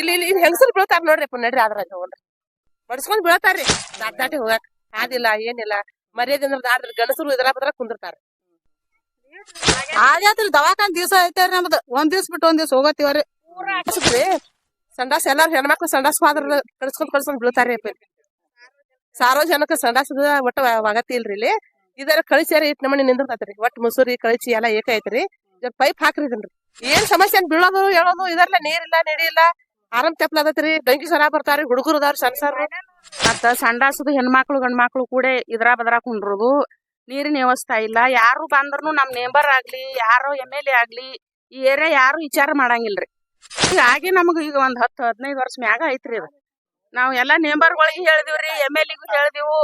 ಇಲ್ಲಿ ಇಲ್ಲಿ ಇಲ್ಲಿ ಹೆಂಗಸರು ಬೀಳ್ತಾರ ನೋಡ್ರಿ ನಡ್ರಿ ಆದ್ರ ಹೋಗ್ರಿ ಬಡಿಸ್ಕೊಂಡ್ ಬೀಳ್ತಾರ್ರಿ. ದಾಟ್ ದಾಟಿ ಹೋಗಾಕ ಆದಿಲ್ಲ ಏನಿಲ್ಲ. ಮರ್ಯಾದೆ ಅಂದ್ರೆ ಗಂಡಸರು ಇದ್ರ ಬದ್ರ ಕುಂದಿರ್ತಾರ. ಆದ್ಯಾತ್ರಿ ದವಾಖಾನ್ ದಿವಸ ಐತೇರಿ ನಮ್ದು? ಒಂದ್ ದಿವ್ಸ ಬಿಟ್ಟು ಒಂದ್ ದಿವ್ಸ ಹೋಗತ್ತೀವ್ರಿ? ಸಂಡಾಸ ಎಲ್ಲಾರು ಹೆಣ್ಮಕ್ಳು ಸಂಡಾಸ್ ಹೋದ್ರ ಕಳ್ಸ್ಕೊಂಡ್ ಕಳ್ಸ್ಕೊಂಡ್ ಬೀಳ್ತಾರ್ರಿ ಅಪ್ಪ. ಸಾರ್ವಜನಿಕ ಸಂಡಾಸದ ಒಟ್ಟ ಆಗತಿ ಇಲ್ರಿ ಇಲ್ಲಿ. ಇದರ ಕಳಿಸ್ಯಾರ ಇಟ್ ನಮ್ಮನೆ ನಿಂದಿರ್ತೈತ್ರಿ. ಒಟ್ ಮುಸುರಿ ಕಳಿಸಿ ಎಲ್ಲಾ ಏಕ ಐತ್ರಿ ಪೈಪ್ ಹಾಕ್ರಿ ಇದನ್ರಿ. ಏನ್ ಸಮಸ್ಯೆ ಬೀಳೋದು ಹೇಳೋದು ಇದರಲ್ಲ ನೀರಿಲ್ಲ ನಡಿಯಿಲ್ಲ ಆರಾಮ್ ತೆಪ್ಲದತ್ರಿ ಬೆಂಕಿ ಸರ ಬರ್ತಾರಿ, ಹುಡುಗರು ಅದಾವ್ರಿ ಸಣ್ಣ ಸರ್. ಮತ್ತ ಸಂಡಾಸದು ಹೆಣ್ಮಕ್ಳು, ಗಂಡ್ಮಕ್ಳು ಕೂಡ ಇದ್ರ ಬದ್ರಾ ಕುಂಡ್ರದು. ನೀರಿನ ವ್ಯವಸ್ಥೆ ಇಲ್ಲ. ಯಾರು ಬಂದ್ರು ನಮ್ ನೇಂಬರ್ ಆಗ್ಲಿ, ಯಾರೋ ಎಂ ಎಲ್ ಎ ಆಗ್ಲಿ, ಈ ಏರಿಯಾ ಯಾರು ವಿಚಾರ ಮಾಡಂಗಿಲ್ರಿ. ಹಾಗೆ ನಮಗ ಈಗ ಒಂದ್ ಹತ್ತು, ಹದಿನೈದು ವರ್ಷ ಮ್ಯಾಗ ಐತ್ರಿ ಇದು. ನಾವ್ ಎಲ್ಲಾ ನೇಬರ್ಗಳಿಗೆ ಹೇಳಿದಿವ್ರಿ ಎಂ ಎಲ್ ಎಗೂ ಹೇಳಿದಿವು,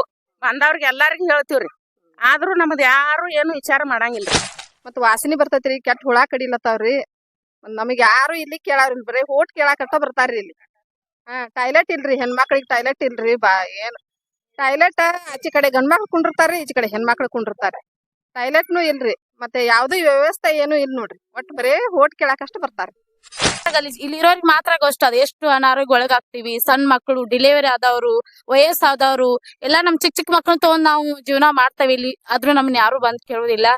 ಬಂದವ್ರಿಗೆ ಎಲ್ಲಾರಿಗೂ ಹೇಳ್ತಿವ್ರಿ. ಆದ್ರೂ ನಮ್ದು ಯಾರು ಏನು ವಿಚಾರ ಮಾಡಂಗಿಲ್ರಿ. ಮತ್ ವಾಸನೆ ಬರ್ತೈತ್ರಿ, ಕೆಟ್ಟ ಹುಳ ಕಡಿಲತ್ತಾವ್ರಿ. ಮತ್ತ್ ನಮಗ್ ಯಾರು ಇಲ್ಲಿ ಕೇಳಾರಿಲ್ಲ ಬರೀ ಓಟ್ ಕೇಳಾಕಟ್ಟ ಬರ್ತಾರ್ರಿ ಇಲ್ಲಿ. ಹಾ ಟಾಯ್ಲೆಟ್ ಇಲ್ರಿ ಹೆಣ್ಮಕ್ಳಿಗೆ ಟಾಯ್ಲೆಟ್ ಇಲ್ರಿ ಬಾ ಏನ್. ಟಾಯ್ಲೆಟ್ ಆಚೆ ಕಡೆ ಗಂಡ್ಮಕ್ಳು ಕುಂಡಿರ್ತಾರ್ರಿ ಈಚೆ ಕಡೆ ಹೆಣ್ಮಕ್ಳು ಕುಂಡಿರ್ತಾರೆ. ಟಾಯ್ಲೆಟ್ನು ಇಲ್ರಿ ಮತ್ತೆ ಯಾವ್ದು ವ್ಯವಸ್ಥೆ ಏನು ಇಲ್ ನೋಡ್ರಿ. ಒಟ್ ಬರೀ ಓಟ್ ಕೇಳಾಕಷ್ಟ ಬರ್ತಾರೆ ಇಲ್ಲಿ ಇಲ್ಲಿರೋರಿಗೆ ಮಾತ್ರ ಗೊಷ್ಟ ಅದ ಎಷ್ಟು ಅನಾರೋಗ್ಯ ಒಳಗಾಗ್ತಿವಿ ಸಣ್ಣ ಮಕ್ಕಳು ಡಿಲಿವರಿ ಆದವರು ವಯಸ್ಸಾದವರು ಎಲ್ಲಾ ನಮ್ ಚಿಕ್ಕ ಚಿಕ್ಕ ಮಕ್ಕಳು ತಗೊಂಡ್ ನಾವು ಜೀವನ ಮಾಡ್ತೇವೆ ಇಲ್ಲಿ. ಆದ್ರೂ ನಮ್ನ ಯಾರು ಬಂದ್ ಕೇಳೋದಿಲ್ಲ.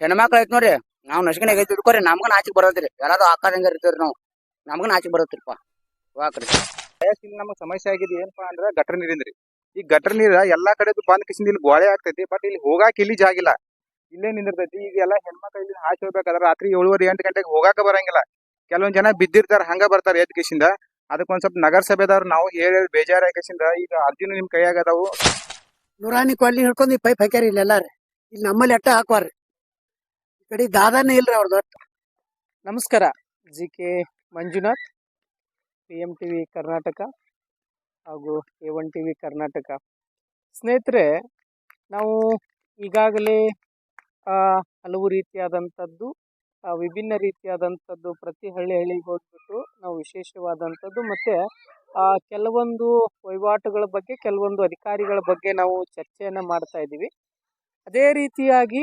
ಹೆಣ್ಮಕ್ಳು ಐತ್ ನೋಡ್ರಿ. ನಾವ್ ನಶಿಕನ ಐತಿ ಹಿಡ್ಕೊರಿ ನಮ್ಗ ನಾಚಿಕ್ ಬರೋದ್ರಿ. ಎಲ್ಲಾರು ಹೆಂಗ ಇರ್ತೀವ್ರಿ ನಾವು. ನಮ್ಗ ನಾಚಿಕ್ ಬರೋತ್ರಿಪ್ಪ ವಾಕ್ರಿ ಇಲ್ಲಿ ನಮಗ್ ಸಮಸ್ಯೆ ಆಗಿದೆ ಏನಪ್ಪಾ ಅಂದ್ರ ಗಟರ್ ನೀರಿಂದ್ರಿ. ಈ ಗಟ್ರ ನೀರ ಎಲ್ಲಾ ಕಡೆ ಬಂದ್ ಕಿಸಿಂದ ಇಲ್ಲಿ ಗೋಳೆ ಆಗ್ತೈತಿ ಬಟ್ ಇಲ್ಲಿ ಹೋಗಾಕ ಇಲ್ಲಿ ಜಾಗಿಲ್ಲ ಇಲ್ಲೇ. ನಿಂದಿರ್ತೈತಿ ಈಗ ಎಲ್ಲಾ ಹೆಣ್ಮಕ್ಳು ಇಲ್ಲಿ ಹಾಚಿ ಹೋಗ್ಬೇಕಾದ್ರೆ ರಾತ್ರಿ ಏಳುವರೆ ಎಂಟು ಗಂಟೆಗೆ ಹೋಗಾಕ ಬರಂಗಿಲ್ಲ. ಕೆಲವೊಂದ್ ಜನ ಬಿದ್ದಿರ್ತಾರ ಹಂಗ ಬರ್ತಾರ ಎದ್ ಕಿಸಿಂದ. ಅದಕ್ಕೊಂದ್ ಸ್ವಲ್ಪ ನಗರಸಭೆದವ್ರು ನಾವು ಹೇಳಿ ಬೇಜಾರ ಕಿಸಿಂದ ಈಗ ಅರ್ಜಿನು ನಿಮ್ ಕೈಯಾಗ ಅದಾವು. ನೂರಾನಿ ಕೊಲ್ಲಿ ಹಿಡ್ಕೊಂಡು ಈ ಪೈಪ್ ಹಾಕ್ಯಾರ ಇಲ್ಲೆಲ್ಲಾರ. ಎಲ್ಲಾರು ಇಲ್ಲಿ ನಮ್ಮಲ್ಲಿ ಅಟ್ಟ ಹಾಕ್ವಾರ್ರಿ. ಕಡೆ ದಾದಾನೇ ಇಲ್ರಿ ಅವ್ರದ್ದು ಒಟ್ಟು ನಮಸ್ಕಾರ. G K Manjunath P M T V Karnataka ಹಾಗೂ A one T V Karnataka. ಸ್ನೇಹಿತರೆ, ನಾವು ಈಗಾಗಲೇ ಹಲವು ರೀತಿಯಾದಂಥದ್ದು ವಿಭಿನ್ನ ರೀತಿಯಾದಂಥದ್ದು ಪ್ರತಿ ಹಳ್ಳಿ ಹಳ್ಳಿಗೆ ಹೋಗ್ಬಿಟ್ಟು ನಾವು ವಿಶೇಷವಾದಂಥದ್ದು ಮತ್ತು ಕೆಲವೊಂದು ವಹಿವಾಟುಗಳ ಬಗ್ಗೆ, ಕೆಲವೊಂದು ಅಧಿಕಾರಿಗಳ ಬಗ್ಗೆ ನಾವು ಚರ್ಚೆಯನ್ನು ಮಾಡ್ತಾ ಇದ್ದೀವಿ. ಅದೇ ರೀತಿಯಾಗಿ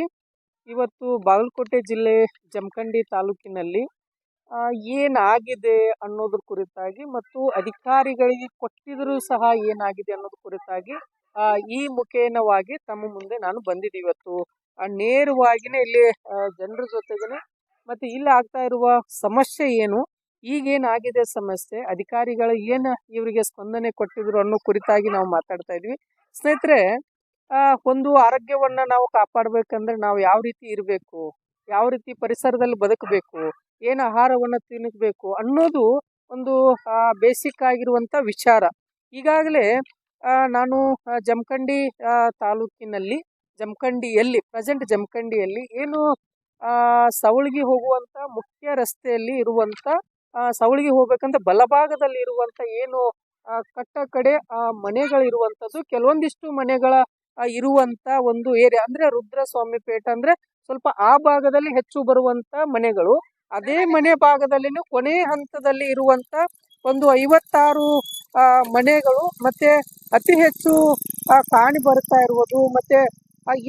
ಇವತ್ತು ಬಾಗಲಕೋಟೆ ಜಿಲ್ಲೆ ಜಮಖಂಡಿ ತಾಲೂಕಿನಲ್ಲಿ ಏನಾಗಿದೆ ಅನ್ನೋದ್ರ ಕುರಿತಾಗಿ ಮತ್ತು ಅಧಿಕಾರಿಗಳಿಗೆ ಕೊಟ್ಟಿದ್ರು ಸಹ ಏನಾಗಿದೆ ಅನ್ನೋದ್ರ ಕುರಿತಾಗಿ ಈ ಮುಖೇನವಾಗಿ ತಮ್ಮ ಮುಂದೆ ನಾನು ಬಂದಿದ್ದೆ ಇವತ್ತು. ನೇರವಾಗಿನೇ ಇಲ್ಲಿ ಜನರ ಜೊತೆಗೇನೆ ಮತ್ತೆ ಇಲ್ಲಿ ಆಗ್ತಾ ಇರುವ ಸಮಸ್ಯೆ ಏನು, ಈಗೇನಾಗಿದೆ ಸಮಸ್ಯೆ, ಅಧಿಕಾರಿಗಳು ಏನು ಇವರಿಗೆ ಸ್ಪಂದನೆ ಕೊಟ್ಟಿದ್ರು ಅನ್ನೋ ಕುರಿತಾಗಿ ನಾವು ಮಾತಾಡ್ತಾ ಇದ್ವಿ. ಸ್ನೇಹಿತರೆ ಒಂದು ಆರೋಗ್ಯವನ್ನ ನಾವು ಕಾಪಾಡಬೇಕಂದ್ರೆ ನಾವು ಯಾವ ರೀತಿ ಇರಬೇಕು, ಯಾವ ರೀತಿ ಪರಿಸರದಲ್ಲಿ ಬದುಕಬೇಕು, ಏನು ಆಹಾರವನ್ನು ತಿನ್ನಬೇಕು ಅನ್ನೋದು ಒಂದು ಬೇಸಿಕ್ ಆಗಿರುವಂಥ ವಿಚಾರ. ಈಗಾಗಲೇ ನಾನು ಜಮಖಂಡಿ ತಾಲೂಕಿನಲ್ಲಿ, ಜಮಖಂಡಿಯಲ್ಲಿ ಪ್ರೆಸೆಂಟ್ ಜಮಖಂಡಿಯಲ್ಲಿ ಏನು ಸವಳಗಿ ಹೋಗುವಂಥ ಮುಖ್ಯ ರಸ್ತೆಯಲ್ಲಿ ಇರುವಂಥ ಸವಳಿಗೆ ಹೋಗಬೇಕಂತ ಬಲಭಾಗದಲ್ಲಿ ಇರುವಂಥ ಏನು ಕಟ್ಟ ಕಡೆ ಮನೆಗಳಿರುವಂಥದ್ದು ಕೆಲವೊಂದಿಷ್ಟು ಮನೆಗಳ ಇರುವಂತ ಒಂದು ಏರಿಯಾ ಅಂದ್ರೆ ರುದ್ರಸ್ವಾಮಿ ಪೇಟ ಅಂದ್ರೆ ಸ್ವಲ್ಪ ಆ ಭಾಗದಲ್ಲಿ ಹೆಚ್ಚು ಬರುವಂತ ಮನೆಗಳು. ಅದೇ ಮನೆ ಭಾಗದಲ್ಲಿನೂ ಕೊನೆ ಹಂತದಲ್ಲಿ ಇರುವಂತ ಒಂದು ಐವತ್ತಾರು ಮನೆಗಳು ಮತ್ತೆ ಅತಿ ಹೆಚ್ಚು ಕಾಣಿ ಬರ್ತಾ ಇರುವುದು. ಮತ್ತೆ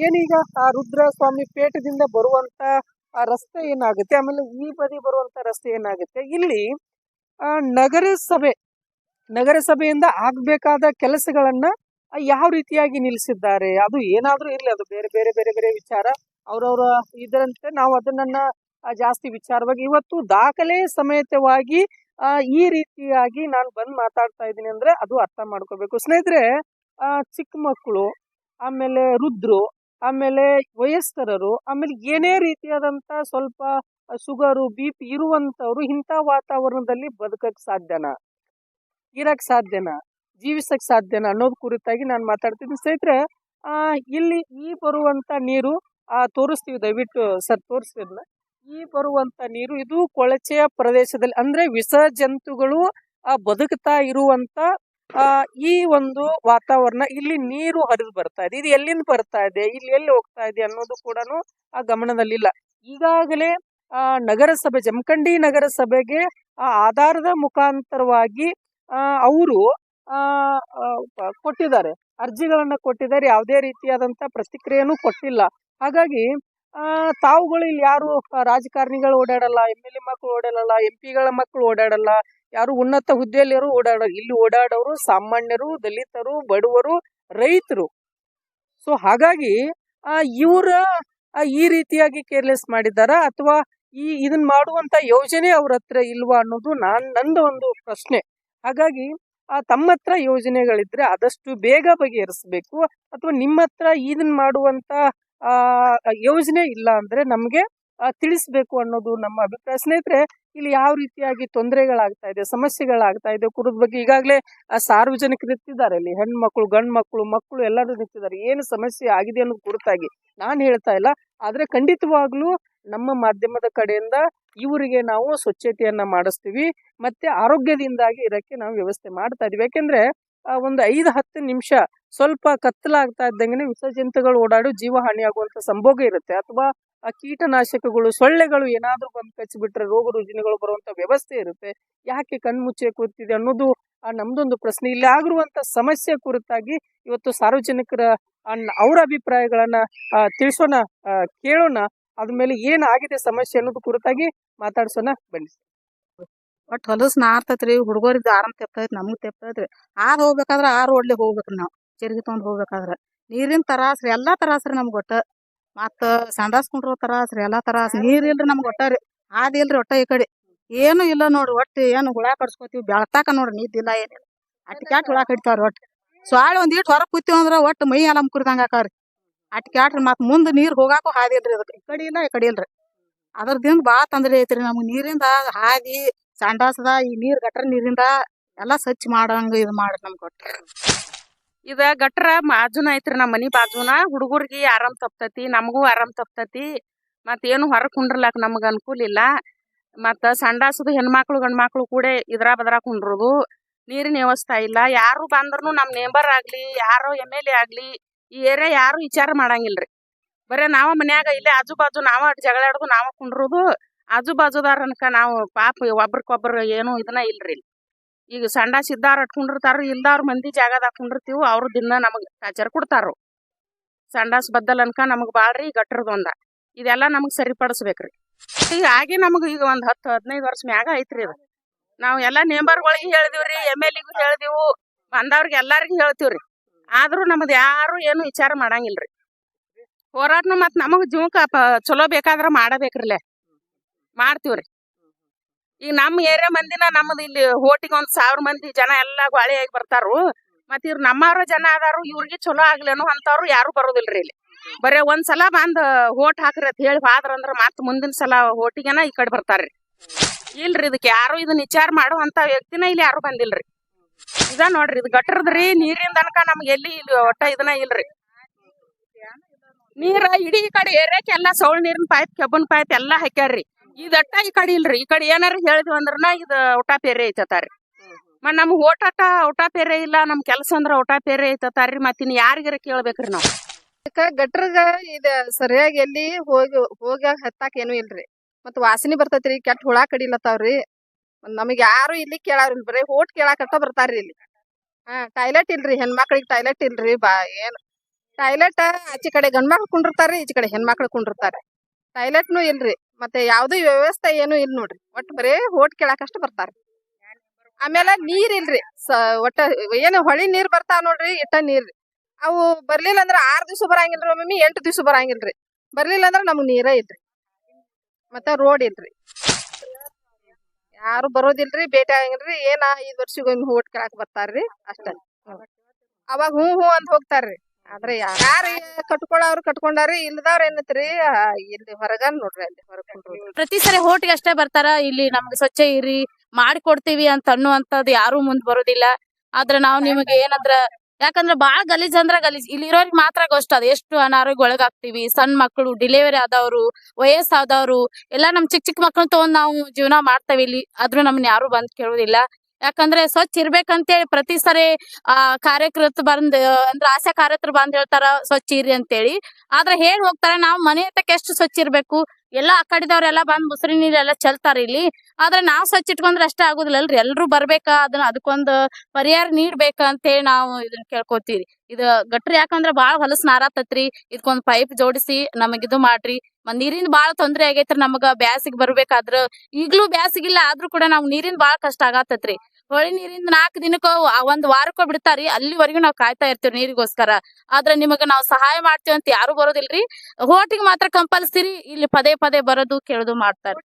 ಏನೀಗ ಆ ರುದ್ರಸ್ವಾಮಿ ಪೇಟದಿಂದ ಬರುವಂತ, ಆ, ರಸ್ತೆ ಏನಾಗುತ್ತೆ? ಆಮೇಲೆ ಈ ಬದಿ ಬರುವಂತ ರಸ್ತೆ ಏನಾಗುತ್ತೆ? ಇಲ್ಲಿ ನಗರಸಭೆ, ನಗರಸಭೆಯಿಂದ ಆಗ್ಬೇಕಾದ ಕೆಲಸಗಳನ್ನ ಯಾವ ರೀತಿಯಾಗಿ ನಿಲ್ಲಿಸಿದ್ದಾರೆ ಅದು ಏನಾದರೂ ಇರಲಿ, ಅದು ಬೇರೆ ಬೇರೆ ಬೇರೆ ಬೇರೆ ವಿಚಾರ. ಅವರವರ ಇದರಂತೆ ನಾವು ಅದನ್ನ ಜಾಸ್ತಿ ವಿಚಾರವಾಗಿ ಇವತ್ತು ದಾಖಲೆ ಸಮೇತವಾಗಿ ಈ ರೀತಿಯಾಗಿ ನಾನು ಬಂದು ಮಾತಾಡ್ತಾ ಇದ್ದೀನಿ ಅಂದ್ರೆ ಅದು ಅರ್ಥ ಮಾಡ್ಕೋಬೇಕು. ಸ್ನೇಹಿತರೆ ಚಿಕ್ಕ ಮಕ್ಕಳು, ಆಮೇಲೆ ರುದ್ರು ಆಮೇಲೆ ವಯಸ್ಕರರು, ಆಮೇಲೆ ಏನೇ ರೀತಿಯಾದಂತ ಸ್ವಲ್ಪ ಶುಗರು ಬಿ ಪಿ ಇರುವಂತವ್ರು ಇಂಥ ವಾತಾವರಣದಲ್ಲಿ ಬದುಕಕ್ಕೆ ಸಾಧ್ಯನಾ? ಇರಕ್ ಸಾಧ್ಯನಾ? ಜೀವಿಸಕ್ ಸಾಧ್ಯನಾ ಅನ್ನೋದು ಕುರಿತಾಗಿ ನಾನು ಮಾತಾಡ್ತೀನಿ ಸ್ನೇಹಿತರೆ, ಆ, ಇಲ್ಲಿ ಈ ಬರುವಂಥ ನೀರು, ಆ, ತೋರಿಸ್ತೀವಿ. ದಯವಿಟ್ಟು ಸರ್ ತೋರಿಸ್ತಿದ್ನ ಈ ಬರುವಂಥ ನೀರು ಇದು ಕೊಳಚೆಯ ಪ್ರದೇಶದಲ್ಲಿ ಅಂದ್ರೆ ವಿಷ ಜಂತುಗಳು ಬದುಕ್ತಾ ಇರುವಂತ, ಆ, ಈ ಒಂದು ವಾತಾವರಣ ಇಲ್ಲಿ ನೀರು ಹರಿದು ಬರ್ತಾ ಇದೆ. ಇದು ಎಲ್ಲಿಂದ ಬರ್ತಾ ಇದೆ? ಇಲ್ಲಿ ಎಲ್ಲಿ ಹೋಗ್ತಾ ಇದೆ ಅನ್ನೋದು ಕೂಡ ಆ ಗಮನದಲ್ಲಿಲ್ಲ. ಈಗಾಗಲೇ ನಗರಸಭೆ, ಜಮಖಂಡಿ ನಗರಸಭೆಗೆ, ಆ, ಆಧಾರದ ಮುಖಾಂತರವಾಗಿ ಅವರು ಕೊಟ್ಟಿದ್ದಾರೆ. ಅರ್ಜಿಗಳನ್ನ ಕೊಟ್ಟಿದ್ದಾರೆ. ಯಾವುದೇ ರೀತಿಯಾದಂತ ಪ್ರತಿಕ್ರಿಯೆನು ಕೊಟ್ಟಿಲ್ಲ. ಹಾಗಾಗಿ ತಾವುಗಳು ಇಲ್ಲಿ ಯಾರು ರಾಜಕಾರಣಿಗಳು ಓಡಾಡಲ್ಲ, ಎಂ ಎಲ್ ಎ ಮಕ್ಕಳು ಓಡಾಡಲ್ಲ, ಎಂ ಪಿಗಳ ಮಕ್ಕಳು ಓಡಾಡಲ್ಲ, ಯಾರು ಉನ್ನತ ಹುದ್ದೆಯಲ್ಲಿರೋ ಓಡಾಡ ಇಲ್ಲಿ ಓಡಾಡೋರು ಸಾಮಾನ್ಯರು, ದಲಿತರು, ಬಡವರು, ರೈತರು. ಸೊ, ಹಾಗಾಗಿ ಇವರ ಈ ರೀತಿಯಾಗಿ ಕೇರ್ಲೆಸ್ ಮಾಡಿದಾರ ಅಥವಾ ಈ ಇದನ್ನ ಮಾಡುವಂತ ಯೋಜನೆ ಅವ್ರ ಹತ್ರ ಇಲ್ವಾ ಅನ್ನೋದು ನಾನ್, ನಂದು ಒಂದು ಪ್ರಶ್ನೆ. ಹಾಗಾಗಿ ತಮ್ಮ ಹತ್ರ ಯೋಜನೆಗಳಿದ್ರೆ ಆದಷ್ಟು ಬೇಗ ಬಗೆಹರಿಸಬೇಕು ಅಥವಾ ನಿಮ್ಮ ಹತ್ರ ಇದನ್ನ ಮಾಡುವಂತ ಯೋಜನೆ ಇಲ್ಲ ಅಂದ್ರೆ ನಮಗೆ ತಿಳಿಸ್ಬೇಕು ಅನ್ನೋದು ನಮ್ಮ ಅಭಿಪ್ರಾಯ. ಸ್ನೇಹಿತರೆ, ಇಲ್ಲಿ ಯಾವ ರೀತಿಯಾಗಿ ತೊಂದರೆಗಳಾಗ್ತಾ ಇದೆ, ಸಮಸ್ಯೆಗಳಾಗ್ತಾ ಇದೆ, ಕುರದ ಬಗ್ಗೆ ಈಗಾಗಲೇ ಸಾರ್ವಜನಿಕರು ಇರ್ತಿದ್ದಾರೆ ಇಲ್ಲಿ. ಹೆಣ್ಮಕ್ಳು ಗಂಡ್ ಮಕ್ಕಳು ಮಕ್ಕಳು ಎಲ್ಲರೂ ನಿಂತಿದ್ದಾರೆ. ಏನು ಸಮಸ್ಯೆ ಆಗಿದೆ ಅನ್ನೋದು ಕುರಿತಾಗಿ ನಾನು ಹೇಳ್ತಾ ಇಲ್ಲ. ಆದರೆ ಖಂಡಿತವಾಗ್ಲೂ ನಮ್ಮ ಮಾಧ್ಯಮದ ಕಡೆಯಿಂದ ಇವರಿಗೆ ನಾವು ಸ್ವಚ್ಛತೆಯನ್ನ ಮಾಡಿಸ್ತೀವಿ ಮತ್ತೆ ಆರೋಗ್ಯದಿಂದಾಗಿ ಇದಕ್ಕೆ ನಾವು ವ್ಯವಸ್ಥೆ ಮಾಡ್ತಾ ಇದೀವಿ. ಯಾಕೆಂದ್ರೆ ಒಂದು ಐದು ಹತ್ತು ನಿಮಿಷ ಸ್ವಲ್ಪ ಕತ್ತಲಾಗ್ತಾ ಇದ್ದಂಗೆ ವಿಸರ್ಜಂತಗಳು ಓಡಾಡು ಜೀವ ಹಾನಿಯಾಗುವಂತ ಸಂಭೋಗ ಇರುತ್ತೆ. ಅಥವಾ ಆ ಕೀಟನಾಶಕಗಳು ಸೊಳ್ಳೆಗಳು ಏನಾದರೂ ಬಂದು ಕಚ್ಚಿಬಿಟ್ರೆ ರೋಗ ರುಜಿನಗಳು ಬರುವಂತ ವ್ಯವಸ್ಥೆ ಇರುತ್ತೆ. ಯಾಕೆ ಕಣ್ಮುಚ್ಚೆ ಕೂತಿದೆ ಅನ್ನೋದು ಆ ನಮ್ದೊಂದು ಪ್ರಶ್ನೆ. ಇಲ್ಲಿ ಆಗಿರುವಂತ ಸಮಸ್ಯೆ ಕುರಿತಾಗಿ ಇವತ್ತು ಸಾರ್ವಜನಿಕರ ಅವರ ಅಭಿಪ್ರಾಯಗಳನ್ನ ತಿಳಿಸೋಣ ಆ, ಕೇಳೋಣ ಅದ್ಮೇಲೆ ಏನಾಗಿದೆ ಸಮಸ್ಯೆ ಅನ್ನೋದು ಕುರಿತಾಗಿ ಮಾತಾಡ್ಸೋಣ ಬನ್ನಿ ಒಟ್ಟು ಹೊಲಸ್ ನಾರ್ತೈತ್ರಿ ಹುಡುಗರಿಗೆ ಆರಾಮ್ ತೆಪ್ತೈತಿ, ನಮ್ಗೆ ತೆಪ್ತೈತ್ರಿ. ಆದ್ ಹೋಗ್ಬೇಕಾದ್ರೆ ಆ ಓಡ್ಲಿ ಹೋಗ್ಬೇಕ್ರಿ ನಾವು ಚರ್ಗಿ ತಗೊಂಡ್ ಹೋಗ್ಬೇಕಾದ್ರೆ. ನೀರಿನ ತರಾಸ್ರಿ ಎಲ್ಲಾ ತರಾಸ್ರಿ ನಮ್ಗೆ ಒಟ್ಟ. ಮತ್ತ ಸಂಡಾಸ್ ಕುಂಡ್ರೋ ತರಾಸ್ರಿ ಎಲ್ಲಾ ತರಾಸ್ ನೀರ್ ಇಲ್ರಿ ನಮ್ಗೆ ಒಟ್ಟ ರೀ ಆದ್ ಇಲ್ರಿ ಒಟ್ಟ ಈ ಕಡೆ. ಏನು ಇಲ್ಲ ನೋಡ್ರಿ ಒಟ್ಟು ಏನು ಹುಳ ಕಡ್ಸ್ಕೊತೀವಿ, ಬೆಳ್ತಾಕ ನೋಡ್ರಿ ನಿದ್ದಿಲ್ಲ ಏನಿಲ್ಲ. ಅಟ್ಟಿ ಕ್ಯಾಟ್ ಹುಳ ಕಡಿತಾವ್ರಿ ಒಟ್ಟು. ಸ್ವಾಳ ಒಂದ್ ಇಟ್ ಹೊರಗ್ ಕೂತೀವಿ ಅಂದ್ರ ಒಟ್ಟು ಮೈ ಎಲ್ಲ ಕುರಿದಂಗ್ ಆಕಾವ್ರಿ ಅಟ್ ಕ್ಯಾಟ್ರಿ ಮತ್ ಮುಂದ್ ನೀರ್ ಹೋಗಾಕು ಹಾದಿ ಇಲ್ರಿ ಅದಕ್ಕೆ. ಈ ಕಡೆ ಇಲ್ಲ, ಈ ಕಡೆ ಇಲ್ರಿ. ಅದ್ರದಿಂದ ಭಾಳ ತೊಂದ್ರೆ ಐತ್ರಿ ನಮ್ಗ್ ನೀರಿಂದ ಹಾದಿ, ಸಂಡಾಸದ ಈ ನೀರ್ ಗಟ್ರ ನೀರಿಂದ ಎಲ್ಲಾ ಸ್ವಚ್ಛ ಮಾಡಂಗ ಇದು ಮಾಡ್ರಿ ನಮ್ಗೆ ಕೊಟ್ರಿ. ಇದ ಗಟ್ರ ಬಾಜುನ ಐತ್ರಿ ನಮ್ಮ ಮನಿ ಬಾಜುನ. ಹುಡುಗರ್ಗಿ ಆರಾಮ್ ತಪ್ತತಿ, ನಮಗೂ ಆರಾಮ್ ತಪ್ತತಿ. ಮತ್ ಏನು ಹೊರಗ್ ಕುಂಡ್ರಲಾಕ ನಮ್ಗೆ ಅನುಕೂಲ ಇಲ್ಲ. ಮತ್ತ ಸಂಡಾಸದ ಹೆಣ್ಮಕ್ಳು, ಗಂಡ್ಮಕ್ಳು ಕೂಡ ಇದ್ರ ಬದ್ರ ಕುಂಡ್ರುದು. ನೀರಿನ ವ್ಯವಸ್ಥೆ ಇಲ್ಲ. ಯಾರು ಬಂದ್ರೂ ನಮ್ ನೇಬರ್ ಆಗ್ಲಿ, ಯಾರೋ ಎಂ ಎಲ್ ಎ ಆಗ್ಲಿ ಈ ಏರಿಯಾ ಯಾರು ವಿಚಾರ ಮಾಡಂಗಿಲ್ರಿ. ಬರೇ ನಾವ ಮನ್ಯಾಗ ಇಲ್ಲೇ ಆಜು ಬಾಜು ನಾವ ಜಗಳ ಆಡೋದು ನಾವ ಕುಂಡ್ರುದು ಆಜು ಬಾಜುದಾರ ಅನ್ಕ ನಾವು ಪಾಪ ಒಬ್ರಕೊಬ್ರು ಏನು ಇದನ್ನ ಇಲ್ರಿ ಈಗ ಸಂಡಾಸ್ ಇದ್ದಾರ ಅಟ್ಕೊಂಡಿರ್ತಾರ ಇಲ್ದಾರ ಮಂದಿ ಜಾಗದಾಗ ಕುಂಡಿರ್ತೀವಿ, ಅವ್ರು ದಿನ ನಮಗ್ ಟಾರ್ಚರ್ ಕೊಡ್ತಾರ. ಸಂಡಾಸ್ ಬದ್ದಲ್ ಅನ್ಕ ನಮಗ್ ಬಾಳ್ರಿ ಗಟ್ರದೊಂದ ಇದೆಲ್ಲ ನಮಗ್ ಸರಿಪಡಿಸ್ಬೇಕ್ರಿ. ಈಗ ಆಗಿ ನಮಗ್ ಈಗ ಒಂದ್ ಹತ್ತು ಹದಿನೈದು ವರ್ಷ ಮ್ಯಾಗ ಐತ್ರಿ ಇದು. ನಾವ್ ಎಲ್ಲಾ ನೇಂಬರ್ಗಳಿಗೆ ಹೇಳಿದಿವ್ರಿ, ಎಂ ಎಲ್ ಹೇಳಿದಿವು, ಬಂದವ್ರಿಗೆ ಎಲ್ಲಾರಿಗೂ ಹೇಳ್ತೀವ್ರಿ. ಆದ್ರೂ ನಮ್ದು ಯಾರು ಏನು ವಿಚಾರ ಮಾಡಂಗಿಲ್ರಿ. ಹೋರಾಟ ಮತ್ ನಮಗ್ ಜೀವಕ ಚಲೋ ಬೇಕಾದ್ರ ಮಾಡಬೇಕ್ರಿಲೆ. ಮಾಡ್ತೀವ್ರಿ. ಈಗ ನಮ್ಮ ಏರಿಯಾ ಮಂದಿನ ನಮ್ದು ಇಲ್ಲಿ ಹೋಟಿಗೆ ಒಂದ್ ಸಾವಿರ ಮಂದಿ ಜನ ಎಲ್ಲಾ ಆಗಿ ಬರ್ತಾರು. ಮತ್ ಇವ್ರು ನಮ್ಮವ್ರ ಜನ ಅದಾರು ಇವ್ರಿಗೆ ಚಲೋ ಆಗ್ಲೇನು ಅಂತವ್ರು ಯಾರು ಬರೋದಿಲ್ರಿ ಇಲ್ಲಿ. ಬರೇ ಒಂದ್ ಸಲ ಬಂದ್ ಹೋಟ್ ಹಾಕ್ರಿ ಅಂತ ಹೇಳಿ ಹೋದ್ರ ಅಂದ್ರ ಮತ್ ಮುಂದಿನ ಸಲ ಹೋಟಿಗೆನ ಈ ಕಡೆ ಬರ್ತಾರ್ರಿ. ಇಲ್ರಿ ಇದಕ್ಕೆ ಯಾರು ಇದನ್ನ ವಿಚಾರ ಮಾಡೋ ಅಂತ ವ್ಯಕ್ತಿನ ಇಲ್ಲಿ ಯಾರು ಬಂದಿಲ್ರಿ. ಇದ ನೋಡ್ರಿ, ಇದು ಗಟ್ಟರದ್ರಿ ನೀರಿನ ತನಕ ನಮ್ಗೆ ಎಲ್ಲಿ ಇಲ್ಲಿ ಒಟ್ಟ ಇದನ್ನ ಇಲ್ರಿ. ನೀರ ಇಡೀ ಈ ಕಡೆ ಏರ್ಯಾಕೆ ಎಲ್ಲಾ ಸೌಳ್ ನೀರಿನ ಪೈಪ್ ಕೆಬ್ಬನ್ ಪೈಪ್ ಎಲ್ಲಾ ಹಾಕ್ಯಾರ್ರಿ. ಇದಟ್ಟ ಈ ಕಡೆ ಇಲ್ರಿ, ಈ ಕಡೆ ಏನಾರ ಹೇಳಿದ್ವಿ ಅಂದ್ರನ ಇದ ಊಟ ಪೇರೆ ಐತತಾರಿ ಮತ್ ನಮ್ ಓಟಾಟ ಊಟ ಪೇರೆ ಇಲ್ಲ, ನಮ್ ಕೆಲಸ ಅಂದ್ರ ಊಟ ಪೇರೆ ಐತತಾರಿ ಮತ್ ಇನ್ ಯಾರಿಗಾರ ಕೇಳ್ಬೇಕ್ರಿ ನಾವ್. ಗಟ್ರಗ ಇದ ಸರಿಯಾಗಿ ಎಲ್ಲಿ ಹೋಗಿ ಹೋಗ್ಯಾಗ ಹತ್ತಾಕ ಏನು ಇಲ್ರಿ. ಮತ್ತ ವಾಸನಿ ಬರ್ತೈತ್ರಿ, ಕೆಟ್ಟ ಹುಳ ಕಡಿಲತ್ತಾವ್ರಿ. ನಮಗ್ ಯಾರು ಇಲ್ಲಿ ಕೇಳಾರಿಲ್ಲ. ಬರೀ ಹೋಟ್ ಕೇಳಾಕಟ್ಟ ಬರ್ತಾರ್ರಿ ಇಲ್ಲಿ. ಹಾ ಟಾಯ್ಲೆಟ್ ಇಲ್ರಿ, ಹೆಣ್ಮಕ್ಳಿಗೆ ಟಾಯ್ಲೆಟ್ ಇಲ್ರಿ, ಬಾ, ಏನ್. ಟಾಯ್ಲೆಟ್ ಆಚೆ ಕಡೆ ಗಂಡ್ಮಕ್ಳು ಕುಂಡಿರ್ತಾರ್ರಿ, ಈಚೆ ಕಡೆ ಹೆಣ್ಮಕ್ಳು ಕುಂಡಿರ್ತಾರೆ. ಟಾಯ್ಲೆಟ್ನು ಇಲ್ರಿ, ಮತ್ತೆ ಯಾವ್ದು ವ್ಯವಸ್ಥೆ ಏನು ಇಲ್ಲ ನೋಡ್ರಿ. ಒಟ್ ಬರೀ ಹೋಟ್ ಕೇಳಾಕಷ್ಟು ಬರ್ತಾರ ಆಮೇಲೆ ನೀರ್ ಇಲ್ರಿ, ಸ, ಒಟ್ಟ ಏನು ಹೊಳಿ ನೀರ್ ಬರ್ತಾವ ನೋಡ್ರಿ, ಇಟ್ಟ ನೀರ್ ಅವು ಬರ್ಲಿಲ್ಲ ಅಂದ್ರ ಆರ್ ದಿವ್ಸ ಬರಂಗಿಲ್ರಿ ಒಮ್ಮೆ ಎಂಟು ದಿವ್ಸ ಬರಂಗಿಲ್ರಿ. ಬರ್ಲಿಲ್ಲ ಅಂದ್ರ ನಮ್ಗ್ ನೀರೇ ಇಲ್ರಿ. ಮತ್ತ ರೋಡ್ ಇಲ್ರಿ. ಯಾರು ಬರೋದಿಲ್ರಿ, ಭೇಟಿ ಆಗಂಗಿಲ್ರಿ, ಏನ ಐದ್ ವರ್ಷಗೊಮ್ಮೆ ಓಟ್ ಕೇಳಾಕ್ ಬರ್ತಾರ್ರಿ ಅಷ್ಟ. ಅವಾಗ ಹ್ಞೂ ಹ್ಞೂ ಅಂತ ಹೋಗ್ತಾರ್ರಿ. ಆದ್ರೆ ಯಾರು ಕಟ್ಕೊಳ್ಳೋರು ಕಟ್ಕೊಂಡಾರಿ, ಇಲ್ದವ್ರ ಏನತ್ರಿ ಇಲ್ಲಿ ಹೊರಗ ನೋಡ್ರಿ ಅಲ್ಲಿ, ಹೊರಗ. ಪ್ರತಿ ಸರಿ ಹೋಟ್ಗೆ ಅಷ್ಟೇ ಬರ್ತಾರ, ಇಲ್ಲಿ ನಮ್ಗೆ ಸ್ವಚ್ಛ ಇರಿ ಮಾಡಿ ಕೊಡ್ತೀವಿ ಅಂತ ಅನ್ನುವಂತದ್ ಯಾರು ಮುಂದ್ ಬರೋದಿಲ್ಲ. ಆದ್ರೆ ನಾವು ನಿಮಗೆ ಏನಂದ್ರ ಯಾಕಂದ್ರ ಬಾಳ ಗಲೀಜ್ ಅಂದ್ರ ಗಲೀಜ್. ಇಲ್ಲಿ ಇರೋರಿಗೆ ಮಾತ್ರ ಗೋಷ್ಟ ಅದ. ಎಷ್ಟು ಅನಾರೋಗ್ಯ ಒಳಗಾಗ್ತಿವಿ ಸಣ್ಣ ಮಕ್ಕಳು ಡಿಲಿವರಿ ಆದವ್ರು, ವಯಸ್ಸಾದವ್ರು, ಎಲ್ಲಾ ನಮ್ ಚಿಕ್ ಚಿಕ್ ಮಕ್ಕಳನ್ ತಗೊಂಡ್ ನಾವು ಜೀವನ ಮಾಡ್ತೇವಿ ಇಲ್ಲಿ. ಆದ್ರೂ ನಮ್ನ ಯಾರು ಬಂದ್ ಕೇಳೋದಿಲ್ಲ. ಯಾಕಂದ್ರೆ ಸ್ವಚ್ಛ ಇರ್ಬೇಕಂತೇಳಿ ಪ್ರತಿ ಸರಿ, ಆ ಕಾರ್ಯಕರ್ತ ಬಂದ್, ಅಂದ್ರ ಆಶಾ ಕಾರ್ಯಕರ್ತರು ಬಂದ್ ಹೇಳ್ತಾರ ಸ್ವಚ್ಛ ಇರಿ ಅಂತೇಳಿ. ಆದ್ರೆ ಹೇಳಿ ಹೋಗ್ತಾರ, ನಾವ್ ಮನೆ ತಕ್ಕ ಎಷ್ಟು ಸ್ವಚ್ಛ ಇರ್ಬೇಕು? ಎಲ್ಲಾ ಆ ಕಡೆದವ್ರೆಲ್ಲಾ ಬಂದ್ ಮುಸ್ರಿ ನೀರೆಲ್ಲ ಚೆಲ್ತಾರ ಇಲ್ಲಿ. ಆದ್ರೆ ನಾವ್ ಸ್ವಚ್ಛ ಇಟ್ಕೊಂಡ್ರೆ ಅಷ್ಟೇ ಆಗುದಿಲ್ಲಲ್ರಿ ಎಲ್ರು ಬರ್ಬೇಕಾ? ಅದನ್ನ ಅದಕ್ಕೊಂದ್ ಪರಿಹಾರ ನೀಡ್ಬೇಕ ಅಂತೇಳಿ ನಾವು ಇದನ್ನ ಕೇಳ್ಕೊತೀವಿ. ಇದ ಗಟ್ರಿ ಯಾಕಂದ್ರ ಬಾಳ ಹೊಲಸ್ ನಾರಾತತ್ರಿ ಇದಕ್ಕೊಂದ್ ಪೈಪ್ ಜೋಡಿಸಿ ನಮಗ್ ಇದು ಮಾಡ್ರಿ. ನೀರಿಂದ ನೀರಿನ ಬಾಳ ತೊಂದ್ರೆ ಆಗೈತ್ರಿ ನಮಗ ಬ್ಯಾಸಿಗ್ ಬರ್ಬೇಕಾದ್ರ. ಈಗ್ಲೂ ಬ್ಯಾಸಿಗಿಲ್ಲ ಆದ್ರೂ ಕೂಡ ನಾವ್ ನೀರಿನ ಬಾಳ ಕಷ್ಟ ಆಗತ್ತೈತ್ರಿ ಹೊಳಿ ನೀರಿಂದ ನಾಕ್ ದಿನಕ್ಕ ಒಂದ್ ವಾರಕ್ಕೋ ಬಿಡ್ತಾರಿ, ಅಲ್ಲಿವರೆಗೂ ನಾವ್ ಕಾಯ್ತಾ ಇರ್ತೀವಿ ನೀರಿಗೋಸ್ಕರ. ಆದ್ರೆ ನಿಮಗ ನಾವ್ ಸಹಾಯ ಮಾಡ್ತೀವಿ ಅಂತ ಯಾರು ಬರೋದಿಲ್ರಿ. ಹೋಟಿಗೆ ಮಾತ್ರ ಕಂಪಲ್ಸರಿ ಇಲ್ಲಿ ಪದೇ ಪದೇ ಬರೋದು, ಕೇಳೋದು ಮಾಡ್ತಾರೆ.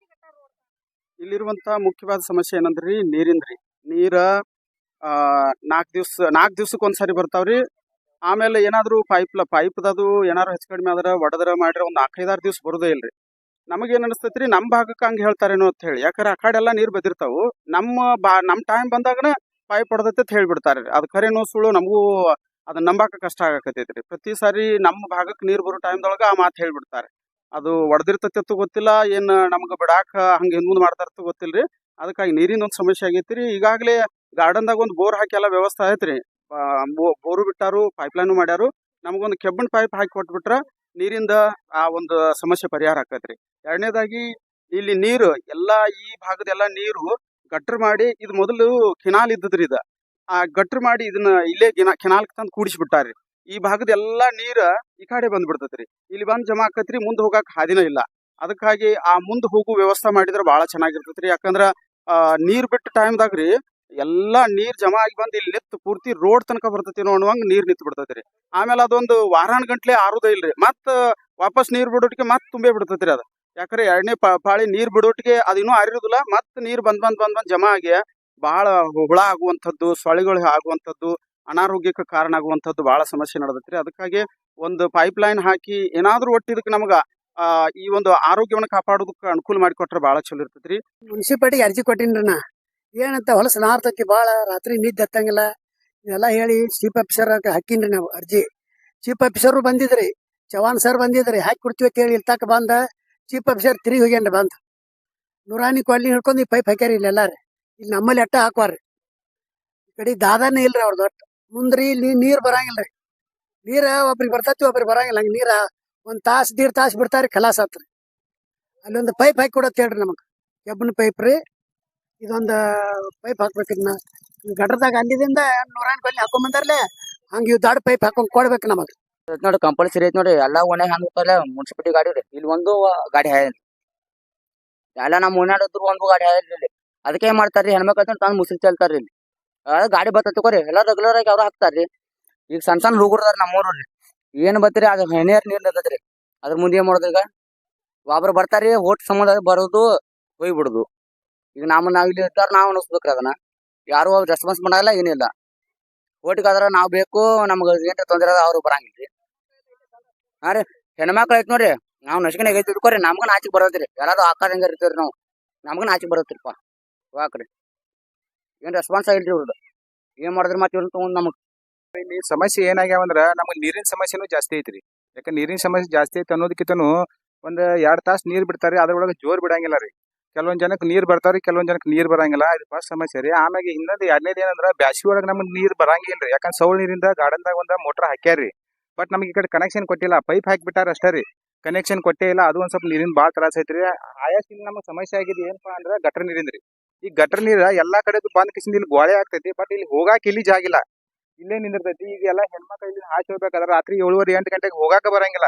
ಇಲ್ಲಿರುವಂತ ಮುಖ್ಯವಾದ ಸಮಸ್ಯೆ ಏನಂದ್ರಿ, ನೀರಿಂದ್ರಿ. ನೀರ, ಆ ನಾಲ್ಕು ದಿವ್ಸ ನಾಲ್ಕು ದಿವ್ಸಕ್ಕೆ ಒಂದ್ಸರಿ ಬರ್ತಾವ್ರಿ. ಆಮೇಲೆ ಏನಾದ್ರು ಪೈಪ್ ಪೈಪ್ದದು ಏನಾದ್ರು ಹೆಚ್ಚು ಕಡಿಮೆ ಆದ್ರ, ಒಡದ್ರ ಮಾಡ್ರೆ ಒಂದ್ ನಾಲ್ಕೈದಾರು ದಿವ್ಸ ಬರೋದೇ ಇಲ್ರಿ. ನಮಗೇನ್ ಅನಿಸ್ತೈತ್ರಿ? ನಮ್ಮ ಭಾಗಕ್ಕೆ ಹಂಗೆ ಹೇಳ್ತಾರೇನೋ ಅಂತ ಹೇಳಿ. ಯಾಕಂದ್ರೆ ಆ ಕಡೆ ಎಲ್ಲ ನೀರು ಬದಿರ್ತಾವು. ನಮ್ಮ ಬಾ, ನಮ್ಮ ಟೈಮ್ ಬಂದಾಗನ ಪೈಪ್ ಹೊಡೆದೈತೆ ಅಂತ ಹೇಳಿಬಿಡ್ತಾರೆ ಅದು ಖರೇನೋ ಸುಳ್ಳು ನಮಗೂ ಅದನ್ನ ನಂಬಾಕ ಕಷ್ಟ ಆಗಕತ್ತೈತ್ರಿ. ಪ್ರತಿ ಸಾರಿ ನಮ್ಮ ಭಾಗಕ್ಕೆ ನೀರು ಬರೋ ಟೈಮ್ದೊಳಗ ಆ ಮಾತು ಹೇಳ್ಬಿಡ್ತಾರೆ. ಅದು ಒಡೆದಿರ್ತೈತೆ ಗೊತ್ತಿಲ್ಲ, ಏನು ನಮ್ಗೆ ಬಿಡಾಕ ಹಂಗೆ ಹಿಂದ್ ಗೊತ್ತಿಲ್ಲ ಗೊತ್ತಿಲ್ರಿ. ಅದಕ್ಕಾಗಿ ನೀರಿನ ಒಂದು ಸಮಸ್ಯೆ ಆಗೈತ್ರಿ. ಈಗಾಗಲೇ ಗಾರ್ಡನ್ದಾಗ ಒಂದು ಬೋರ್ ಹಾಕಿ ಎಲ್ಲ ವ್ಯವಸ್ಥೆ ಐತ್ರಿ ಬೋರು ಬಿಟ್ಟಾರು ಪೈಪ್ಲೈನು ಮಾಡ್ಯಾರು. ನಮಗೊಂದು ಕೆಬ್ಬನ್ ಪೈಪ್ ಹಾಕಿ ಕೊಟ್ಬಿಟ್ರ ನೀರಿಂದ ಆ ಒಂದು ಸಮಸ್ಯೆ ಪರಿಹಾರ ಆಕತ್ರಿ ಎರಡನೇದಾಗಿ ಇಲ್ಲಿ ನೀರು, ಎಲ್ಲಾ ಈ ಭಾಗದೆಲ್ಲ ನೀರು ಗಟ್ರ ಮಾಡಿ ಇದು ಮೊದಲು ಕೆನಾಲ್ ಇದ್ದದ್ರಿ ಇದ. ಆ ಗಟ್ರ ಮಾಡಿ ಇದನ್ನ ಇಲ್ಲೇ ಕೆನಾಲ್ ತಂದು ಕೂಡಿಸ್ಬಿಟ್ಟಾರಿ ಈ ಭಾಗದ ಎಲ್ಲಾ ನೀರ ಈ ಕಡೆ ಬಂದ್ಬಿಡ್ತೈತ್ರಿ. ಇಲ್ಲಿ ಬಂದ್ ಜಮಾ ಆಕತ್ರಿ, ಮುಂದ್ ಹೋಗಾಕ ಹಾದಿನ ಇಲ್ಲ. ಅದಕ್ಕಾಗಿ ಆ ಮುಂದ್ ಹೋಗು ವ್ಯವಸ್ಥೆ ಮಾಡಿದ್ರೆ ಬಹಳ ಚೆನ್ನಾಗಿರ್ತೈತ್ರಿ. ಯಾಕಂದ್ರ, ಆ, ನೀರ್ ಬಿಟ್ಟ ಟೈಮ್ದಾಗ್ರಿ ಎಲ್ಲಾ ನೀರ್ ಜಮಾ ಆಗಿ ಬಂದ್ ಇಲ್ಲಿ ನಿತ್ತು ಪೂರ್ತಿ ರೋಡ್ ತನಕ ಬರ್ತೈತಿ ನೋಡುವಂಗ ನೀರ್ ನಿಂತು ಬಿಡ್ತೈತ್ರಿ. ಆಮೇಲೆ ಅದೊಂದು ವಾರಾನ್ ಗಂಟ್ಲೆ ಆರುದ ಇಲ್ರಿ. ಮತ್ತ ವಾಪಸ್ ನೀರ್ ಬಿಡೋಟಿಗೆ ಮತ್ ತುಂಬೆ ಬಿಡ್ತೈತ್ರಿ ಅದ. ಯಾಕಂದ್ರೆ ಎರಡನೇ ಪಾಳಿ ನೀರ್ ಬಿಡೋಟಿಗೆ ಅದಿನ್ನೂ ಅರಿರುದಿಲ್ಲ ಮತ್ ನೀರ್ ಬಂದ್ ಬಂದ್ ಬಂದ್ ಬಂದ್ ಜಮಾ ಆಗಿ ಬಹಳ ಹುಳ ಆಗುವಂಥದ್ದು, ಸೊಳ್ಳೆಗಳು ಆಗುವಂಥದ್ದು, ಅನಾರೋಗ್ಯಕ್ಕೆ ಕಾರಣ ಆಗುವಂಥದ್ದು ಬಹಳ ಸಮಸ್ಯೆ ನಡೆದೈತ್ರಿ. ಅದಕ್ಕಾಗಿ ಒಂದು ಪೈಪ್ ಲೈನ್ ಹಾಕಿ ಏನಾದ್ರೂ ಒಟ್ಟಿದಕ್ಕೆ ನಮಗ ಈ ಒಂದು ಆರೋಗ್ಯವನ್ನು ಕಾಪಾಡೋದಕ್ಕೆ ಅನುಕೂಲ ಮಾಡಿಕೊಟ್ರೆ ಬಹಳ ಚಲೋ ಇರ್ತೈತ್ರಿ. ಮುನ್ಸಿಪಾಲಿಟಿ ಅರ್ಜಿ ಕೊಟ್ಟಿನ್ರಿ ನಾ ಏನಂತ ಹೊಲಸು ನಾರ್ತೈತಿ ಭಾಳ ರಾತ್ರಿ ನಿದ್ದೆ ಹತ್ತಂಗಿಲ್ಲ. ಇದೆಲ್ಲ ಹೇಳಿ ಚೀಫ್ ಆಫೀಸರ್ ಹಾಕಿನ್ರಿ ನಾವು ಅರ್ಜಿ. ಚೀಫ್ ಆಫೀಸರ್ ಬಂದಿದ್ರಿ ಚವಾನ್ ಸರ್ ಬಂದಿದ್ರಿ, ಹಾಕಿ ಕೊಡ್ತೀವಿ ಅಂತ ಹೇಳಿ ಇಲ್ಲಿ ತಕ ಬಂದ ಚೀಫ್ ಆಫೀಸರ್ ತಿರುಗಿ ಹೋಗ್ಯಾನ್ರಿ ಬಂದು. ನೂರಾನಿ ಕೊಲ್ಲಿ ಹಿಡ್ಕೊಂಡು ಈ ಪೈಪ್ ಹಾಕ್ಯಾರ ಇಲ್ಲಿ ಎಲ್ಲಾರಿ. ಇಲ್ಲಿ ನಮ್ಮಲ್ಲಿ ಅಟ್ಟ ಹಾಕ್ವಾರ್ರಿ. ಈ ಕಡೆ ದಾದಾನೇ ಇಲ್ರಿ ಅವ್ರದ್ದು ಒಟ್ಟು ಮುಂದ್ರಿ ಇಲ್ಲಿ ನೀರು ಬರಂಗಿಲ್ಲ ರೀ ನೀರ ಒಬ್ರಿಗೆ ಬರ್ತೈತಿ, ಒಬ್ರಿಗೆ ಬರಂಗಿಲ್ಲ. ಹಂಗ ನೀರ ಒಂದ್ ತಾಸ್, ದೀಡ್ ತಾಸ್ ಬಿಡ್ತಾರಿ ಖಲಾಸ್ ಆತ್ರಿ ಅಲ್ಲೊಂದು ಪೈಪ್ ಹಾಕಿ ಕೊಡತ್ತೇಳ್ರಿ ನಮಗೆ. ಕೆಬ್ಬನ ಪೈಪ್ ರೀ. ಇದೊಂದು ಪೈಪ್ ಹಾಕ್ಬೇಕು ಇದನ್ನ. ಗಡ್ರದಾಗ ಅಲ್ಲಿದಿಂದ ನೂರಾನ್ ಕೊಲ್ಲಿ ಹಾಕೋ ಬಂದಾರ್ಲೆ, ಹಂಗ ಇವ್ ದೊಡ್ಡ ಪೈಪ್ ಹಾಕೊಂಡ್ ಕೊಡ್ಬೇಕು ನಮಗ್. ನೋಡಿ ಕಂಪಲ್ಸರಿ ಐತಿ ನೋಡಿ, ಎಲ್ಲಾ ಓಣೆ ಹಂಗ ಮುನ್ಸಿಪಾಲಿಟಿ ಗಾಡಿ ರೀ ಇಲ್ಲಿ ಒಂದು ಗಾಡಿ ಎಲ್ಲ ನಮ್ಮ ಓಣ್ಯಾಡ ಒಂದು ಗಾಡಿ ಹಾಯಲ್ರಿ ಅದಕ್ಕೆ ಏನ್ ಮಾಡ್ತಾರ್ರಿ, ಹೆಣ್ಮಕ್ಳು ತಂದ್ ಮುಸಿಲ್ ಚೆಲ್ತಾರ್ರಿ ಇಲ್ಲಿ. ಗಾಡಿ ಬರ್ತೈತಿ ತಗೋರಿ, ಎಲ್ಲಾ ರೆಗ್ಯುಲರ್ ಆಗಿ ಅವ್ರು ಹಾಕ್ತಾರ್ರಿ. ಈಗ ಸಣ್ಣ ಸಣ್ಣ ಹುಡುಗರ್ದಾರ ನಮ್ಮೂರ್ರಿ ಏನ್ ಬತ್ತೀರಿ, ಅದ್ ಹೆಣ್ಣೇರ್ ನೀರ್ ನಿಂತೈತ್ರಿ ಅದ್ರ ಮುಂದೆ ಏನ್ ಮಾಡೋದು ಈಗ? ಒಬ್ರು ಬರ್ತಾರ್ರಿ, ಓಟ್ ಸಂಬಂಧ ಬರೋದು, ಹೋಗ್ಬಿಡುದು. ಈಗ ನಮ್ಮ ನಾವು ಇಲ್ಲಿ ಇದ್ದಾರ ನಾವು ಅನಿಸ್ಬೇಕ್ರಿ ಅದನ್ನ. ಯಾರು ರೆಸ್ಪಾನ್ಸ್ ಮಾಡಲ್ಲ ಏನಿಲ್ಲ ಓಟಿಗಾದ್ರ ನಾವ್ ಬೇಕು, ನಮ್ಗ ಏನ್ ತೊಂದರೆ ಅದ ಅವ್ರು ಬರಂಗಿಲ್ರಿ. ಹಾ ರೀ, ಹೆಣ್ಮಕ್ಳು ಐತ್ ನೋಡ್ರಿ, ನಾವ್ ನಶಿಕನ ಐತಿ ತಿಳ್ಕೊರಿ, ನಮ್ಗ ನಾಚಿಕ್ ಬರೋದ್ರಿ ಆಕಾರ ಆಕಾರಂಗ ಇರ್ತೀರಿ ನಾವು. ನಮ್ಗ ನಾಚಿಗೆ ಬರತ್ರಿಪ್ಪ. ವಾಕ್ರಿ ಏನ್ ರೆಸ್ಪಾನ್ಸ್ ಆಗಿಲ್ರಿ ಇವ್ರದ್ದು ಏನ್ ಮಾಡಿದ್ರೆ ಮತ್ತೆ ಇವ್ರನ್ನ ತಗೊಂಡ್ ನಮಗ್? ಇಲ್ಲಿ ಸಮಸ್ಯೆ ಏನಾಗ್ಯಾವ ಅಂದ್ರ, ನಮಗೆ ನೀರಿನ ಸಮಸ್ಯೆನೂ ಜಾಸ್ತಿ ಐತ್ರಿ. ಯಾಕಂದ್ರೆ ನೀರಿನ ಸಮಸ್ಯೆ ಜಾಸ್ತಿ ಐತಿ ಅನ್ನೋದಕ್ಕಿಂತನು ಒಂದ್ ಎರಡ್ ತಾಸ್ ನೀರ್ ಬಿಡ್ತಾರಿ ಅದ್ರೊಳಗೆ ಜೋರ್ ಬಿಡಂಗಿಲ್ಲ ರೀ. ಕೆಲವೊಂದ್ ಜನಕ್ಕೆ ನೀರ್ ಬರ್ತಾವ್ರಿ, ಕೆಲವೊಂದ್ ಜನಕ್ಕೆ ನೀರ್ ಬರಂಗಿಲ್ಲ. ಇದು ಫಸ್ಟ್ ಸಮಸ್ಯೆ ರೀ. ಆಮೇಲೆ ಇನ್ನೊಂದು ಎರಡನೇದ್ ಏನಂದ್ರ ಬ್ಯಾಸಿ ಒಳಗೆ ನಮ್ಗೆ ನೀರ್ ಬರಂಗಿಲ್ರಿ. ಯಾಕಂದ್ರೆ ಸೌಳ್ ನೀರಿಂದ ಗಾರ್ಡನ್ದಾಗ ಒಂದ್ ಮೋಟರ್ ಹಾಕ್ಯಾರ್ರಿ. ಬಟ್ ನಮ್ಗೆ ಈ ಕಡೆ ಕನೆಕ್ಷನ್ ಕೊಟ್ಟಿಲ್ಲ. ಪೈಪ್ ಹಾಕ್ಬಿಟ್ಟಾರ ಅಷ್ಟೇ ರೀ. ಕನೆಕ್ಷನ್ ಕೊಟ್ಟೇ ಇಲ್ಲ. ಅದು ಒಂದ್ ಸ್ವಲ್ಪ ನೀರಿನ ಭಾಳ ತ್ರಾಸ ಐತ್ರಿ. ಆಯಾಸಿನ ನಮಗೆ ಸಮಸ್ಯೆ ಆಗಿದೆ ಏನಪ್ಪಾ ಅಂದ್ರ ಗಟ್ರ ರೀ. ಈ ಗಟ್ರ ನೀರ ಎಲ್ಲಾ ಕಡೆ ಬಂದ್ ಕಿಸಿಂದ ಇಲ್ಲಿ ಗೋಳೆ ಆಗ್ತೈತಿ. ಬಟ್ ಇಲ್ಲಿ ಹೋಗಾಕ ಇಲ್ಲಿ ಜಾಗಿಲ್ಲ ಇಲ್ಲೇ. ನಿಂದಿರ್ತೈತಿ. ಈಗ ಎಲ್ಲ ಹೆಣ್ಮಕ್ಳು ಇಲ್ಲಿ ಹಾಚಿ ಹೋಗ್ಬೇಕಾದ್ರೆ ರಾತ್ರಿ ಏಳುವರೆ ಎಂಟು ಗಂಟೆಗೆ ಹೋಗಾಕ ಬರಂಗಿಲ್ಲ.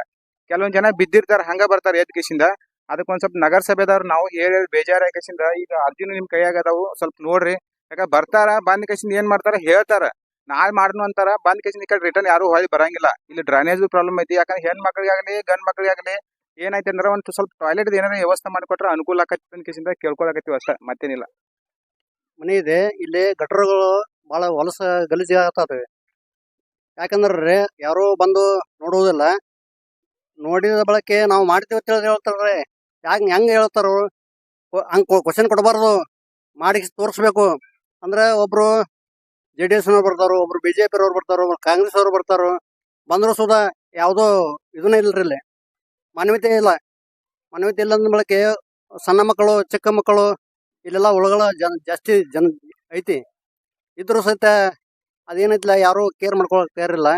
ಕೆಲವೊಂದ್ ಜನ ಬಿದ್ದಿರ್ತಾರ, ಹಂಗ ಬರ್ತಾರೆ ಎದ್ ಕಿಸಿಂದ. ಅದಕ್ಕೊಂದ್ ಸ್ವಲ್ಪ ನಗರಸಭೆದವ್ರು ನಾವು ಹೇಳಿ ಬೇಜಾರ ಕಿಸಿಂದ ಈಗ ಅರ್ಜಿನು ನಿಮ್ ಕೈಯಾಗ ಅದಾವು ಸ್ವಲ್ಪ ನೋಡ್ರಿ. ಯಾಕ ಬರ್ತಾರ, ಬಂದ್ ಕಸಿಂದ ಏನ್ ಮಾಡ್ತಾರ ಹೇಳ್ತಾರ. ನಾಳೆ ಮಾಡ್ನು ಅಂತಾರ, ಬಂದ್ ಕಿಸಿಂದ ಈ ಕಡೆ ರಿಟರ್ನ್ ಯಾರು ಹೊಳಿ ಬರಂಗಿಲ್ಲ. ಇಲ್ಲಿ ಡ್ರೈನೇಜ್ ಪ್ರಾಬ್ಲಮ್ ಐತಿ, ಯಾಕಂದ್ರೆ ಹೆಣ್ ಮಕ್ಳಿಗಾಗ್ಲಿ, ಗಂಡ್ ಮಕ್ಳಿಗಾಗ್ಲಿ ಏನೈತೆ ಅಂದ್ರೆ ಒಂದ್ ಸ್ವಲ್ಪ ಟಾಯ್ಲೆಟ್ ಏನಾರ ವ್ಯವಸ್ಥೆ ಮಾಡಿಕೊಟ್ರೆ ಅನುಕೂಲ ಆಕತಿ ಕಿಸಿಂದ ಕೇಳ್ಕೊಳಕತ್ತೀವಿ ಅಷ್ಟ, ಮತ್ತೇನಿಲ್ಲ. ಮನೆ ಇದೆ, ಇಲ್ಲಿ ಗಟರ್ಗಳು ಬಹಳ ಹೊಲಸ ಗಲೀಜು ಆಗ್ತದೆ ಯಾಕಂದ್ರೆ ಯಾರೋ ಬಂದು ನೋಡುವುದಿಲ್ಲ. ನೋಡಿದ ಬಳಕೆ ನಾವು ಮಾಡ್ತೀವಿ ಅಂತ ಹೇಳಿ ಯಾಕೆ ಹೆಂಗ್ ಹೇಳ್ತಾರ? ಹಂಗೆ ಕ್ವಶನ್ ಕೊಡಬಾರ್ದು. ಮಾಡಿ ತೋರಿಸ್ಬೇಕು. ಅಂದ್ರೆ ಒಬ್ರು ಜೆ ಡಿ ಎಸ್ ನವ್ರು ಬರ್ತಾರೋ, ಒಬ್ರು ಬಿಜೆಪಿ ಅವ್ರು ಬರ್ತಾರೋ, ಒಬ್ರು ಕಾಂಗ್ರೆಸ್ ಅವ್ರು ಬರ್ತಾರೋ, ಬಂದ್ರು ಸುದ ಯಾವುದೋ ಇದನ್ನ ಇಲ್ರಿ ಇಲ್ಲಿ. ಮಾನವೀಯತೆ ಇಲ್ಲ. ಮಾನವೀಯತೆ ಇಲ್ಲ ಅಂದ ಬಳಕೆ ಸಣ್ಣ ಮಕ್ಕಳು, ಚಿಕ್ಕ ಮಕ್ಕಳು, ಇಲ್ಲೆಲ್ಲ ಒಳಗಳ ಜನ ಜಾಸ್ತಿ ಜನ ಐತಿ. ಇದ್ರು ಸಹಿತ ಅದೇನೈತಿಲ್ಲ ಯಾರು ಕೇರ್ ಮಾಡ್ಕೊಳಕ್ ತಯಾರಿಲ್ಲ.